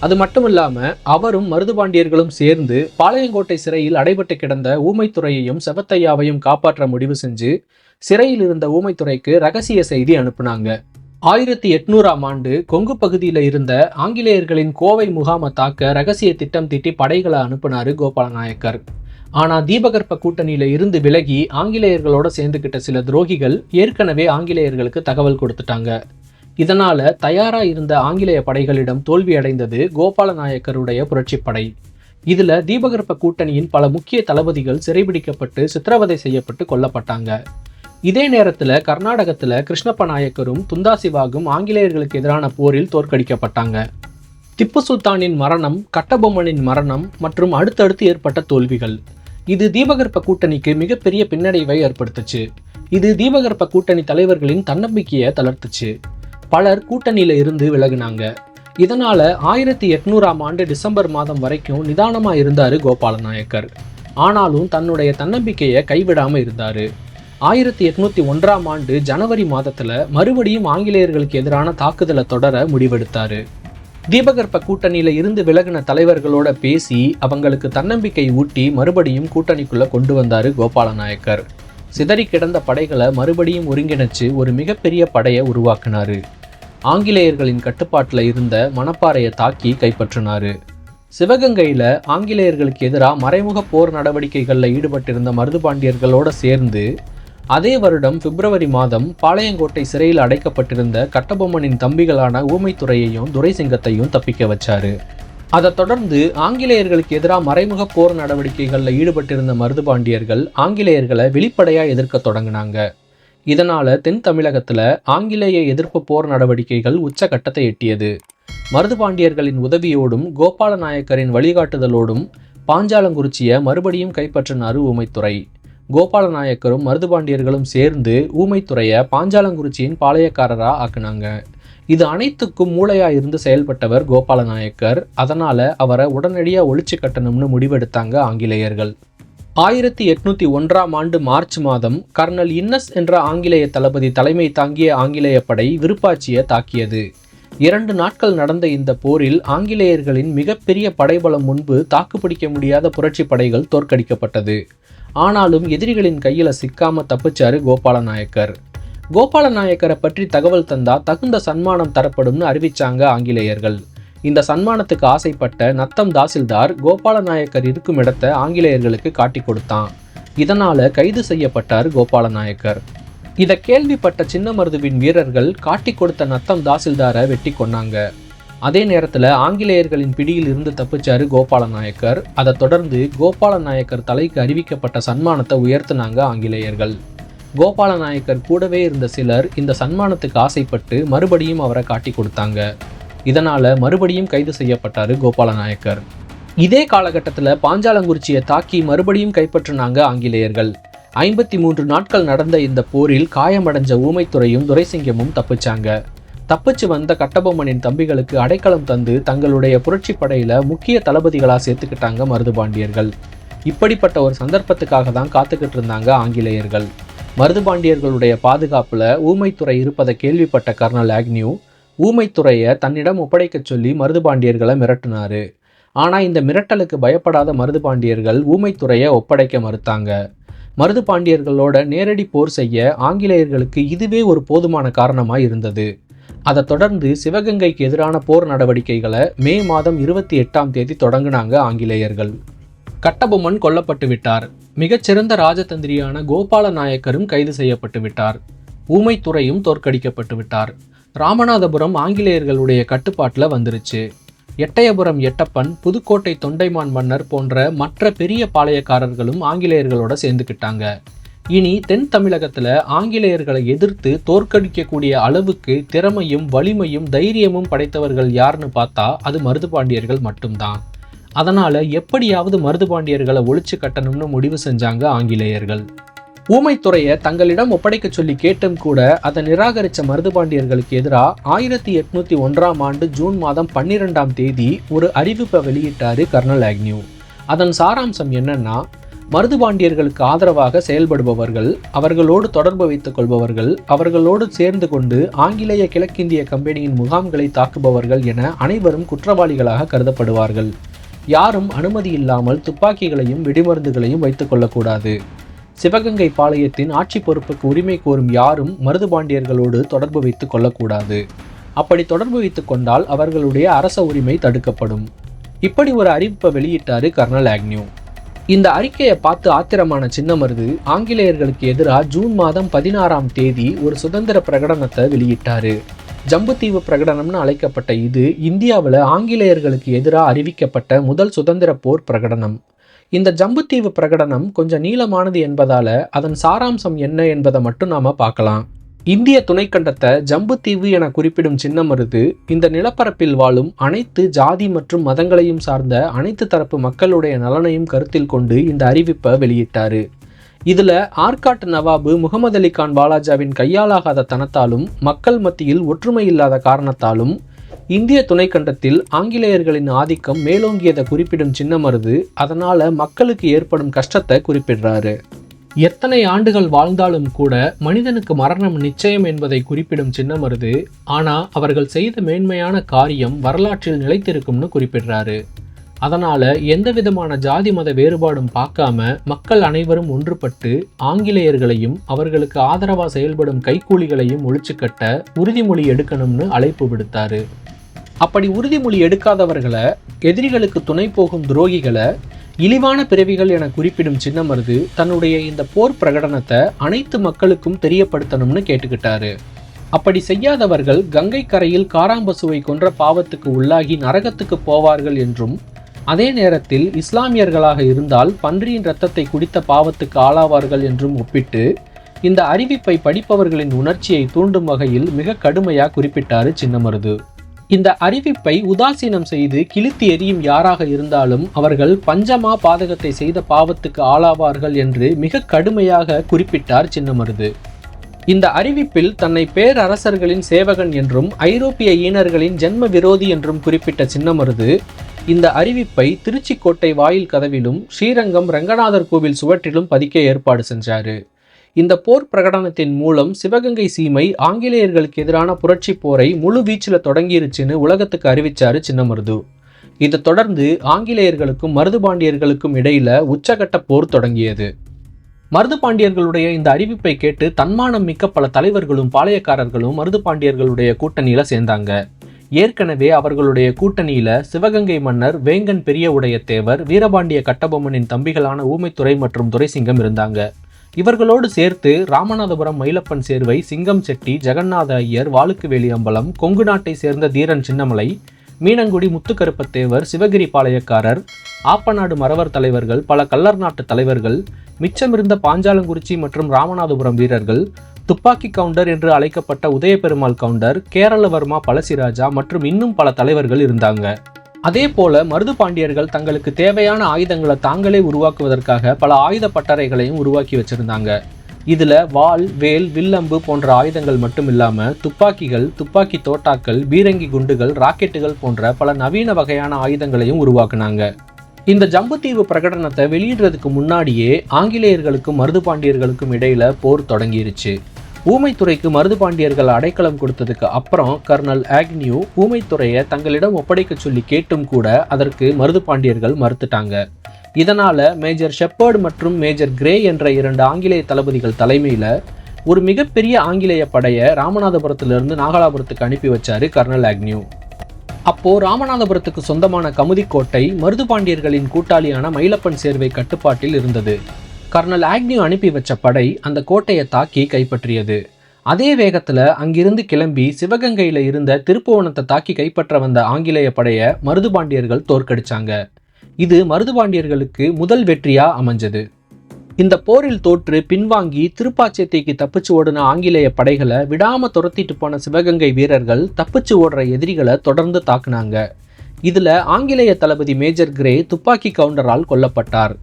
அது மட்டும் இல்லாம அவரும் மருதுபாண்டியர்களும் சேர்ந்து பாளையங்கோட்டை சிறையில் அடைபட்டு கிடந்த ஊமைத்துறையையும் செவத்தையாவையும் காப்பாற்ற முடிவு செஞ்சு சிறையில் இருந்த ஊமைத்துறைக்கு ரகசிய செய்தி அனுப்புனாங்க. ஆயிரத்தி எட்நூறாம் ஆண்டு கொங்கு பகுதியில் இருந்த ஆங்கிலேயர்களின் கோவை முகாமை தாக்க ரகசிய திட்டம் தீட்டி படைகளை அனுப்புனாரு கோபாலநாயக்கர். ஆனா தீபகற்ப கூட்டணியில இருந்து விலகி ஆங்கிலேயர்களோட சேர்ந்துக்கிட்ட சில துரோகிகள் ஏற்கனவே ஆங்கிலேயர்களுக்கு தகவல் கொடுத்துட்டாங்க. இதனால தயாரா இருந்த ஆங்கிலேய படைகளிடம் தோல்வியடைந்தது கோபாலநாயக்கருடைய புரட்சிப்படை இதுல தீபகற்ப கூட்டணியின் பல முக்கிய தளபதிகள் சிறைபிடிக்கப்பட்டு சித்திரவதை செய்யப்பட்டு கொல்லப்பட்டாங்க. இதே நேரத்துல கர்நாடகத்துல கிருஷ்ணப்ப நாயக்கரும் துந்தாசிவாகும் ஆங்கிலேயர்களுக்கு எதிரான போரில் தோற்கடிக்கப்பட்டாங்க. திப்பு சுல்தானின் மரணம் கட்டபொம்மனின் மரணம் மற்றும் அடுத்தடுத்து ஏற்பட்ட தோல்விகள். இது தீபகற்ப கூட்டணிக்கு மிகப்பெரிய பின்னடைவை ஏற்படுத்துச்சு. இது தீபகற்ப கூட்டணி தலைவர்களின் தன்னம்பிக்கையை தளர்த்துச்சு. பலர் கூட்டணியில இருந்து விலகினாங்க. இதனால ஆயிரத்தி எட்நூறாம் ஆண்டு டிசம்பர் மாதம் வரைக்கும் நிதானமா இருந்தாரு கோபாலநாயக்கர் ஆனாலும் தன்னுடைய தன்னம்பிக்கையை கைவிடாம இருந்தாரு. ஆயிரத்தி எட்நூத்தி ஒன்றாம் ஆண்டு ஜனவரி மாதத்துல மறுபடியும் ஆங்கிலேயர்களுக்கு எதிரான தாக்குதலை தொடர முடிவெடுத்தாரு. தீபகற்ப கூட்டணியில இருந்து விலகின தலைவர்களோட பேசி அவங்களுக்கு தன்னம்பிக்கை ஊட்டி மறுபடியும் கூட்டணிக்குள்ள கொண்டு வந்தாரு கோபாலநாயக்கர். சிதறி கிடந்த படைகளை மறுபடியும் ஒருங்கிணைச்சு ஒரு மிகப்பெரிய படையை உருவாக்கினாரு. ஆங்கிலேயர்களின் கட்டுப்பாட்டில் இருந்த மணப்பாறையை தாக்கி கைப்பற்றினாரு. சிவகங்கையில் ஆங்கிலேயர்களுக்கு எதிராக மறைமுக போர் நடவடிக்கைகளில் ஈடுபட்டிருந்த மருதுபாண்டியர்களோட சேர்ந்து அதே வருடம் பிப்ரவரி மாதம் பாளையங்கோட்டை சிறையில் அடைக்கப்பட்டிருந்த கட்டபொம்மனின் தம்பிகளான ஊமைத்துறையையும் துரைசிங்கத்தையும் தப்பிக்க வச்சாரு. அதைத் தொடர்ந்து ஆங்கிலேயர்களுக்கு எதிராக மறைமுக போர் நடவடிக்கைகளில் ஈடுபட்டிருந்த மருதுபாண்டியர்கள் ஆங்கிலேயர்களை வெளிப்படையாக எதிர்க்க தொடங்கினாங்க. இதனால தென் தமிழகத்தில் ஆங்கிலேய எதிர்ப்பு போர் நடவடிக்கைகள் உச்சகட்டத்தை எட்டியது. மருதுபாண்டியர்களின் உதவியோடும் கோபால நாயக்கரின் வழிகாட்டுதலோடும் பாஞ்சாலங்குறிச்சியை மறுபடியும் கைப்பற்றினார் ஊமைத்துறை. கோபாலநாயக்கரும் மருதுபாண்டியர்களும் சேர்ந்து ஊமைத்துறையை பாஞ்சாலங்குறிச்சியின் பாளையக்காரராக ஆக்குனாங்க. இது அனைத்துக்கும் மூளையா இருந்து செயல்பட்டவர் கோபாலநாயக்கர். அதனால அவரை உடனடியாக ஒழிச்சு கட்டணும்னு முடிவெடுத்தாங்க ஆங்கிலேயர்கள். ஆயிரத்தி எட்நூத்தி ஒன்றாம் ஆண்டு மார்ச் மாதம் கர்னல் இன்னஸ் என்ற ஆங்கிலேய தளபதி தலைமை தாங்கிய ஆங்கிலேய படை விருப்பாட்சியை தாக்கியது. இரண்டு நாட்கள் நடந்த இந்த போரில் ஆங்கிலேயர்களின் மிகப்பெரிய படைபலம் முன்பு தாக்குப்பிடிக்க முடியாத புரட்சி படைகள் தோற்கடிக்கப்பட்டது. ஆனாலும் எதிரிகளின் கையில சிக்காம தப்பிச்சாரு கோபாலநாயக்கர். கோபாலநாயக்கரை பற்றி தகவல் தந்தா தகுந்த சன்மானம் தரப்படும்னு அறிவிச்சாங்க ஆங்கிலேயர்கள். இந்த சன்மானத்துக்கு ஆசைப்பட்ட நத்தம் தாசில்தார் கோபாலநாயக்கர் இருக்கும் இடத்தை ஆங்கிலேயர்களுக்கு காட்டி கொடுத்தான். இதனால கைது செய்யப்பட்டார் கோபாலநாயக்கர். இதை கேள்விப்பட்ட சின்னமருதுவின் வீரர்கள் காட்டி கொடுத்த நத்தம் தாசில்தாரை வெட்டி கொன்னாங்க. அதே நேரத்தில் ஆங்கிலேயர்களின் பிடியில் இருந்து தப்பிச்சாரு கோபாலநாயக்கர். அதை தொடர்ந்து கோபாலநாயக்கர் தலைக்கு அறிவிக்கப்பட்ட சன்மானத்தை உயர்த்தினாங்க ஆங்கிலேயர்கள். கோபாலநாயக்கர் கூடவே இருந்த சிலர் இந்த சன்மானத்துக்கு ஆசைப்பட்டு மறுபடியும் அவரை காட்டி கொடுத்தாங்க. இதனால மறுபடியும் கைது செய்யப்பட்டாரு கோபாலநாயக்கர். இதே காலகட்டத்தில் பாஞ்சாலங்குறிச்சியை தாக்கி மறுபடியும் கைப்பற்றினாங்க ஆங்கிலேயர்கள். ஐம்பத்தி மூன்று நாட்கள் நடந்த இந்த போரில் காயமடைஞ்ச ஊமைத்துறையும் துரைசிங்கமும் தப்பிச்சாங்க. தப்பிச்சு வந்த கட்டபொம்மனின் தம்பிகளுக்கு அடைக்கலம் தந்து தங்களுடைய புரட்சி படையில முக்கிய தளபதிகளா சேர்த்துக்கிட்டாங்க மருதுபாண்டியர்கள் இப்படிப்பட்ட ஒரு சந்தர்ப்பத்துக்காக தான் காத்துக்கிட்டு இருந்தாங்க ஆங்கிலேயர்கள். மருதுபாண்டியர்களுடைய பாதுகாப்புல ஊமைத்துறை இருப்பதை கேள்விப்பட்ட கர்னல் ஆக்னியூ ஊமைத்துறையை தன்னிடம் ஒப்படைக்கச் சொல்லி மருதுபாண்டியர்களை மிரட்டினாரு. ஆனா இந்த மிரட்டலுக்கு பயப்படாத மருதுபாண்டியர்கள் ஊமைத்துறையை ஒப்படைக்க மறுத்தாங்க. மருதுபாண்டியர்களோட நேரடி போர் செய்ய ஆங்கிலேயர்களுக்கு இதுவே ஒரு போதுமான காரணமாக இருந்தது. அதை தொடர்ந்து சிவகங்கைக்கு எதிரான போர் நடவடிக்கைகளை மே மாதம் இருபத்தி எட்டாம் தேதி தொடங்கினாங்க ஆங்கிலேயர்கள். கட்டபொம்மன் கொல்லப்பட்டு விட்டார். மிகச்சிறந்த ராஜதந்திரியான கோபால நாயக்கரும் கைது செய்யப்பட்டு விட்டார். ஊமைத்துறையும் தோற்கடிக்கப்பட்டு விட்டார். ராமநாதபுரம் ஆங்கிலேயர்களுடைய கட்டுப்பாட்டில் வந்துருச்சு. எட்டயபுரம் எட்டப்பன் புதுக்கோட்டை தொண்டைமான் மன்னர் போன்ற மற்ற பெரிய பாளையக்காரர்களும் ஆங்கிலேயர்களோட சேர்ந்துக்கிட்டாங்க இனி தென் தமிழகத்தில் ஆங்கிலேயர்களை எதிர்த்து தோற்கடிக்கக்கூடிய அளவுக்கு திறமையும் வலிமையும் தைரியமும் படைத்தவர்கள் யாருன்னு பார்த்தா அது மருதுபாண்டியர்கள் மட்டும்தான். அதனால் எப்படியாவது மருதுபாண்டியர்களை ஒழிச்சு கட்டணும்னு முடிவு செஞ்சாங்க ஆங்கிலேயர்கள். ஊமைத்துறையை தங்களிடம் ஒப்படைக்க சொல்லி கேட்டும் கூட அதை நிராகரித்த மருதுபாண்டியர்களுக்கு எதிராக ஆயிரத்தி எட்நூத்தி ஒன்றாம் ஆண்டு ஜூன் மாதம் பன்னிரெண்டாம் தேதி ஒரு அறிவிப்பை வெளியிட்டாரு கர்னல் ஆக்னியூ அதன் சாராம்சம் என்னன்னா மருதுபாண்டியர்களுக்கு ஆதரவாக செயல்படுபவர்கள் அவர்களோடு தொடர்பு வைத்துக் கொள்பவர்கள் அவர்களோடு சேர்ந்து கொண்டு ஆங்கிலேய கிழக்கிந்திய கம்பெனியின் முகாம்களை தாக்குபவர்கள் என அனைவரும் குற்றவாளிகளாக கருதப்படுவார்கள். யாரும் அனுமதி இல்லாமல் துப்பாக்கிகளையும் வெடிமருந்துகளையும் வைத்துக் கொள்ளக்கூடாது. சிவகங்கை பாளையத்தின் ஆட்சி பொறுப்புக்கு உரிமை கோரும் யாரும் மருதுபாண்டியர்களோடு தொடர்பு வைத்துக் கொள்ளக்கூடாது. அப்படி தொடர்பு வைத்துக் கொண்டால் அவர்களுடைய அரச உரிமை தடுக்கப்படும். இப்படி ஒரு அறிவிப்பை வெளியிட்டாரு கர்னல் ஆக்னியூ இந்த அறிக்கையை பார்த்து ஆத்திரமான சின்னமருது ஆங்கிலேயர்களுக்கு எதிராக ஜூன் மாதம் பதினாறாம் தேதி ஒரு சுதந்திர பிரகடனத்தை வெளியிட்டாரு. ஜம்புத்தீவு பிரகடனம்னு அழைக்கப்பட்ட இது இந்தியாவில் ஆங்கிலேயர்களுக்கு எதிராக அறிவிக்கப்பட்ட முதல் சுதந்திர போர் பிரகடனம். இந்த ஜம்புத்தீவு பிரகடனம் கொஞ்சம் நீளமானது என்பதால அதன் சாராம்சம் என்ன என்பதை மட்டும் நாம பார்க்கலாம். இந்திய துணைக்கண்டத்தை ஜம்புத்தீவு என குறிப்பிடும் சின்னமருது இந்த நிலப்பரப்பில் வாழும் அனைத்து ஜாதி மற்றும் மதங்களையும் சார்ந்த அனைத்து தரப்பு மக்களுடைய நலனையும் கருத்தில் கொண்டு இந்த அறிவிப்பை வெளியிட்டாரு. இதுல ஆர்காட் நவாபு முகமது அலி கான் பாலாஜாவின் கையாலாகாத தனத்தாலும் மக்கள் மத்தியில் ஒற்றுமை இல்லாத காரணத்தாலும் இந்திய துணைக்கண்டத்தில் ஆங்கிலேயர்களின் ஆதிக்கம் மேலோங்கியதை குறிப்பிடும் சின்னமருது அதனால மக்களுக்கு ஏற்படும் கஷ்டத்தை குறிப்பிடுறாரு. எத்தனை ஆண்டுகள் வாழ்ந்தாலும் கூட மனிதனுக்கு மரணம் நிச்சயம் என்பதை குறிப்பிடும் சின்னமருது ஆனா அவர்கள் செய்த மேன்மையான காரியம் வரலாற்றில் நிலைத்திருக்கும்னு குறிப்பிடுறாரு. அதனால எந்த விதமான ஜாதி மத வேறுபாடும் பார்க்காம மக்கள் அனைவரும் ஒன்றுபட்டு ஆங்கிலேயர்களையும் அவர்களுக்கு ஆதரவா செயல்படும் கைக்கூலிகளையும் ஒழிச்சுக்கட்ட உறுதிமொழி எடுக்கணும்னு அழைப்பு விடுத்தாரு. அப்படி உறுதிமொழி எடுக்காதவர்களை எதிரிகளுக்கு துணை போகும் துரோகிகளை இழிவான பிறவிகள் என குறிப்பிடும் சின்னமருது தன்னுடைய இந்த போர் பிரகடனத்தை அனைத்து மக்களுக்கும் தெரியப்படுத்தணும்னு கேட்டுக்கிட்டாரு. அப்படி செய்யாதவர்கள் கங்கை கரையில் காராம்பசுவை கொன்ற பாவத்துக்கு உள்ளாகி நரகத்துக்கு போவார்கள் என்றும் அதே நேரத்தில் இஸ்லாமியர்களாக இருந்தால் பன்றியின் இரத்தத்தை குடித்த பாவத்துக்கு ஆளாவார்கள் என்றும் ஒப்பிட்டு இந்த அறிவிப்பை படிப்பவர்களின் உணர்ச்சியை தூண்டும் வகையில் மிக கடுமையாக குறிப்பிட்டாரு சின்னமருது. இந்த அறிவிப்பை உதாசீனம் செய்து கிழித்து எறியும் யாராக இருந்தாலும் அவர்கள் பஞ்சமா பாதகத்தை செய்த பாவத்துக்கு ஆளாவார்கள் என்று மிக கடுமையாக குறிப்பிட்டார் சின்னமருது. இந்த அறிவிப்பில் தன்னை பேரரசர்களின் சேவகன் என்றும் ஐரோப்பிய ஈனர்களின் ஜென்ம விரோதி என்றும் குறிப்பிட்ட சின்னமருது இந்த அறிவிப்பை திருச்சிக்கோட்டை வாயில் கதவிலும் ஸ்ரீரங்கம் ரங்கநாதர் கோவில் சுவற்றிலும் பதிக்க ஏற்பாடு செஞ்சாரு. இந்த போர் பிரகடனத்தின் மூலம் சிவகங்கை சீமை ஆங்கிலேயர்களுக்கு எதிரான புரட்சி போரை முழு வீச்சில் தொடங்கிருச்சுன்னு உலகத்துக்கு அறிவிச்சாரு சின்னமருது. இதை தொடர்ந்து ஆங்கிலேயர்களுக்கும் மருதுபாண்டியர்களுக்கும் இடையில உச்சகட்ட போர் தொடங்கியது. மருதுபாண்டியர்களுடைய இந்த அறிவிப்பை கேட்டு தன்மானம் மிக்க பல தலைவர்களும் பாளையக்காரர்களும் மருதுபாண்டியர்களுடைய கூட்டணியில சேர்ந்தாங்க. ஏற்கனவே அவர்களுடைய கூட்டணியில சிவகங்கை மன்னர் வேங்கன் பெரிய உடைய தேவர் வீரபாண்டிய கட்டபொம்மனின் தம்பிகளான ஊமைத்துறை மற்றும் துரைசிங்கம் இருந்தாங்க. இவர்களோடு சேர்த்து ராமநாதபுரம் மயிலப்பன் சேர்வை சிங்கம் செட்டி ஜெகநாத ஐயர் வாளுக்குவேலி அம்பலம் கொங்கு நாட்டை சேர்ந்த தீரன் சின்னமலை மீனங்குடி முத்துக்கருப்பத்தேவர் சிவகிரி பாளையக்காரர் ஆப்பநாடு மறவர் தலைவர்கள் பல கல்லர் நாட்டு தலைவர்கள் மிச்சமிருந்த பாஞ்சாலங்குறிச்சி மற்றும் ராமநாதபுரம் வீரர்கள் துப்பாக்கி கவுண்டர் என்று அழைக்கப்பட்ட உதயபெருமாள் கவுண்டர் கேரளவர்மா பழசிராஜா மற்றும் இன்னும் பல தலைவர்கள் இருந்தாங்க. அதே போல மருது பாண்டியர்கள் தங்களுக்கு தேவையான ஆயுதங்களை தாங்களே உருவாக்குவதற்காக பல ஆயுத பட்டறைகளையும் உருவாக்கி வச்சிருந்தாங்க. இதுல வாள் வேல் வில்லம்பு போன்ற ஆயுதங்கள் மட்டும் இல்லாம துப்பாக்கிகள் துப்பாக்கி தோட்டாக்கள் பீரங்கி குண்டுகள் ராக்கெட்டுகள் போன்ற பல நவீன வகையான ஆயுதங்களையும் உருவாக்குனாங்க. இந்த ஜம்புத்தீவு பிரகடனத்தை வெளியிடுறதுக்கு முன்னாடியே ஆங்கிலேயர்களுக்கும் மருது பாண்டியர்களுக்கும் இடையில போர் தொடங்கிருச்சு. ஊமைத்துறைக்கு மருது பாண்டியர்கள் அடைக்கலம் கொடுத்ததுக்கு அப்புறம் கர்னல் ஆக்னியூ ஊமைத்துறையை தங்களிடம் ஒப்படைக்க சொல்லி கேட்டும் கூட அதற்கு மருது பாண்டியர்கள் மறுத்துட்டாங்க. இதனால மேஜர் ஷெப்பர்டு மற்றும் மேஜர் கிரே என்ற இரண்டு ஆங்கிலேய தளபதிகள் தலைமையில் ஒரு மிகப்பெரிய ஆங்கிலேய படையை ராமநாதபுரத்திலிருந்து நாகலாபுரத்துக்கு அனுப்பி வச்சாரு கர்னல் ஆக்னியூ. அப்போ ராமநாதபுரத்துக்கு சொந்தமான கமுதிக்கோட்டை மருது பாண்டியர்களின் கூட்டாளியான மயிலப்பன் சேர்வை கட்டுப்பாட்டில் இருந்தது. கர்னல் ஆக்னியூ அனுப்பி வச்ச படை அந்த கோட்டையை தாக்கி கைப்பற்றியது. அதே வேகத்தில் அங்கிருந்து கிளம்பி சிவகங்கையில் இருந்த திருப்புவனத்தை தாக்கி கைப்பற்ற வந்த ஆங்கிலேய படையை மருதுபாண்டியர்கள் தோற்கடிச்சாங்க. இது மருதுபாண்டியர்களுக்கு முதல் வெற்றியா அமைஞ்சது. இந்த போரில் தோற்று பின்வாங்கி திருப்பாச்சேத்தைக்கு தப்பிச்சு ஓடின ஆங்கிலேய படைகளை விடாம துரத்திட்டு போன சிவகங்கை வீரர்கள் தப்பிச்சு ஓடுற எதிரிகளை தொடர்ந்து தாக்குனாங்க. இதில் ஆங்கிலேய தளபதி மேஜர் கிரே துப்பாக்கி கவுண்டரால் கொல்லப்பட்டார்.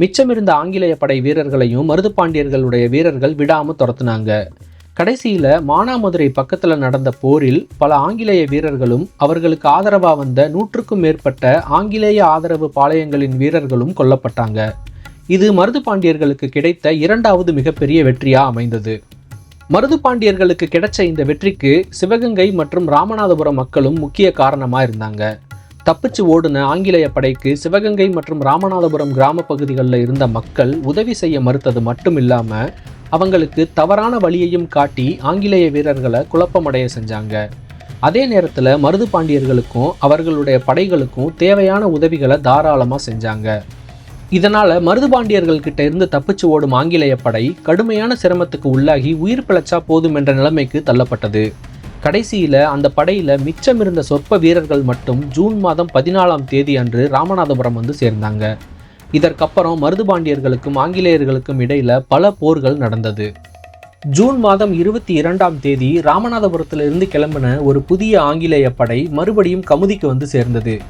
மிச்சமிருந்த ஆங்கிலேய படை வீரர்களையும் மருது பாண்டியர்களுடைய வீரர்கள் விடாமல் துரத்துனாங்க. கடைசியில் மானாமதுரை பக்கத்தில் நடந்த போரில் பல ஆங்கிலேய வீரர்களும் அவர்களுக்கு ஆதரவாக வந்த நூற்றுக்கும் மேற்பட்ட ஆங்கிலேய ஆதரவு பாளையங்களின் வீரர்களும் கொல்லப்பட்டாங்க. இது மருது பாண்டியர்களுக்கு கிடைத்த இரண்டாவது மிகப்பெரிய வெற்றியாக அமைந்தது. மருது பாண்டியர்களுக்கு கிடைச்ச இந்த வெற்றிக்கு சிவகங்கை மற்றும் ராமநாதபுரம் மக்களும் முக்கிய காரணமாக இருந்தாங்க. தப்பிச்சு ஓடின ஆங்கிலேய படைக்கு சிவகங்கை மற்றும் ராமநாதபுரம் கிராம பகுதிகளில் இருந்த மக்கள் உதவி செய்ய மறுத்தது மட்டும் இல்லாமல் அவங்களுக்கு தவறான வழியையும் காட்டி ஆங்கிலேய வீரர்களை குழப்பமடைய செஞ்சாங்க. அதே நேரத்தில் மருது பாண்டியர்களுக்கும் அவர்களுடைய படைகளுக்கும் தேவையான உதவிகளை தாராளமாக செஞ்சாங்க. இதனால் மருதுபாண்டியர்கள் பாண்டியர்கள்கிட்ட இருந்து தப்பிச்சு ஓடும் ஆங்கிலேய படை கடுமையான சிரமத்துக்கு உள்ளாகி உயிர் பிழைச்சா போதும் என்ற நிலைமைக்கு தள்ளப்பட்டது. கடைசியில் அந்த படையில் மிச்சம் இருந்த சொற்ப வீரர்கள் மட்டும் ஜூன் மாதம் பதினாலாம் தேதி அன்று ராமநாதபுரம் வந்து சேர்ந்தாங்க. இதற்கப்புறம் மருதுபாண்டியர்களுக்கும் ஆங்கிலேயர்களுக்கும் இடையில் பல போர்கள் நடந்தது. ஜூன் மாதம் இருபத்தி இரண்டாம் தேதி ராமநாதபுரத்திலிருந்து கிளம்பின ஒரு புதிய ஆங்கிலேய படை மறுபடியும் கமுதிக்கு வந்து சேர்ந்தது.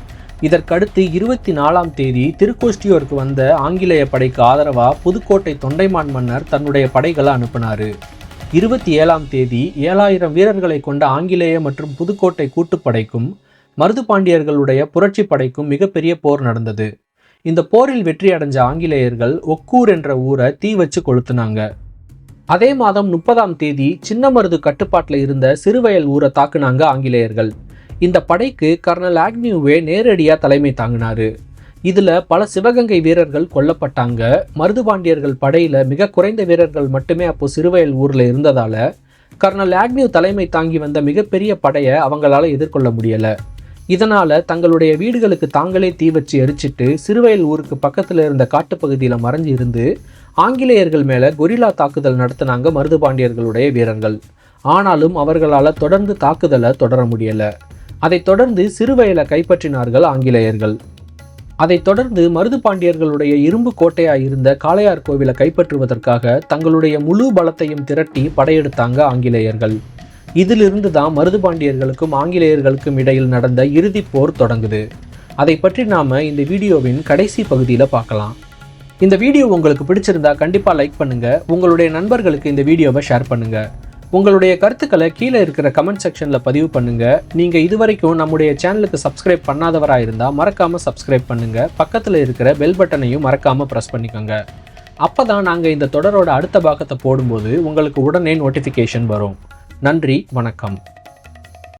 இதற்கடுத்து இருபத்தி நாலாம் தேதி திருக்கோஷ்டியூருக்கு வந்த ஆங்கிலேய படைக்கு ஆதரவாக புதுக்கோட்டை தொண்டைமான் மன்னர் தன்னுடைய படைகளை அனுப்பினார். இருபத்தி ஏழாம் தேதி ஏழாயிரம் வீரர்களை கொண்ட ஆங்கிலேய மற்றும் புதுக்கோட்டை கூட்டுப்படைக்கும் மருது பாண்டியர்களுடைய புரட்சி படைக்கும் மிகப்பெரிய போர் நடந்தது. இந்த போரில் வெற்றி அடைஞ்ச ஆங்கிலேயர்கள் ஒக்கூர் என்ற ஊரை தீ வச்சு கொளுத்துனாங்க. அதே மாதம் முப்பதாம் தேதி சின்ன மருது கட்டுப்பாட்டில் இருந்த சிறுவயல் ஊரை தாக்குனாங்க ஆங்கிலேயர்கள். இந்த படைக்கு கர்னல் ஆக்னியூவே நேரடியாக தலைமை தாங்கினாரு. இதுல பல சிவகங்கை வீரர்கள் கொல்லப்பட்டாங்க. மருதுபாண்டியர்கள் படையில மிக குறைந்த வீரர்கள் மட்டுமே அப்போ சிறுவயல் ஊர்ல இருந்ததால கர்னல் ஆக்னியூ தலைமை தாங்கி வந்த மிகப்பெரிய படையை அவங்களால எதிர்கொள்ள முடியல. இதனால தங்களுடைய வீடுகளுக்கு தாங்களே தீ வச்சு எரிச்சிட்டு சிறுவயல் ஊருக்கு பக்கத்துல இருந்த காட்டுப்பகுதியில மறைஞ்சு இருந்து ஆங்கிலேயர்கள் மேல கொரில்லா தாக்குதல் நடத்தினாங்க மருதுபாண்டியர்களுடைய வீரர்கள். ஆனாலும் அவர்களால தொடர்ந்து தாக்குதலை தொடர முடியல. அதைத் தொடர்ந்து சிறுவயலை கைப்பற்றினார்கள் ஆங்கிலேயர்கள். அதைத் தொடர்ந்து மருது பாண்டியர்களுடைய இரும்பு கோட்டையாய் இருந்த காளையார் கோவிலை கைப்பற்றுவதற்காக தங்களுடைய முழு பலத்தையும் திரட்டி படையெடுத்தாங்க ஆங்கிலேயர்கள். இதிலிருந்து தான் மருது பாண்டியர்களுக்கும் ஆங்கிலேயர்களுக்கும் இடையில் நடந்த இறுதிப் போர் தொடங்குது. அதை பற்றி நாம் இந்த வீடியோவின் கடைசி பகுதியில் பார்க்கலாம். இந்த வீடியோ உங்களுக்கு பிடிச்சிருந்தா கண்டிப்பாக லைக் பண்ணுங்கள் உங்களுடைய நண்பர்களுக்கு இந்த வீடியோவை ஷேர் பண்ணுங்கள் உங்களுடைய கருத்துக்களை கீழே இருக்கிற கமெண்ட் செக்ஷனில் பதிவு பண்ணுங்கள் நீங்கள் இதுவரைக்கும் நம்முடைய சேனலுக்கு சப்ஸ்கிரைப் பண்ணாதவராக இருந்தால் மறக்காமல் சப்ஸ்கிரைப் பண்ணுங்கள் பக்கத்தில் இருக்கிற பெல் பட்டனையும் மறக்காமல் ப்ரெஸ் பண்ணிக்கோங்க. அப்போ தான் நாங்கள் இந்த தொடரோட அடுத்த பாகத்தை போடும்போது உங்களுக்கு உடனே நோட்டிஃபிகேஷன் வரும். நன்றி வணக்கம்.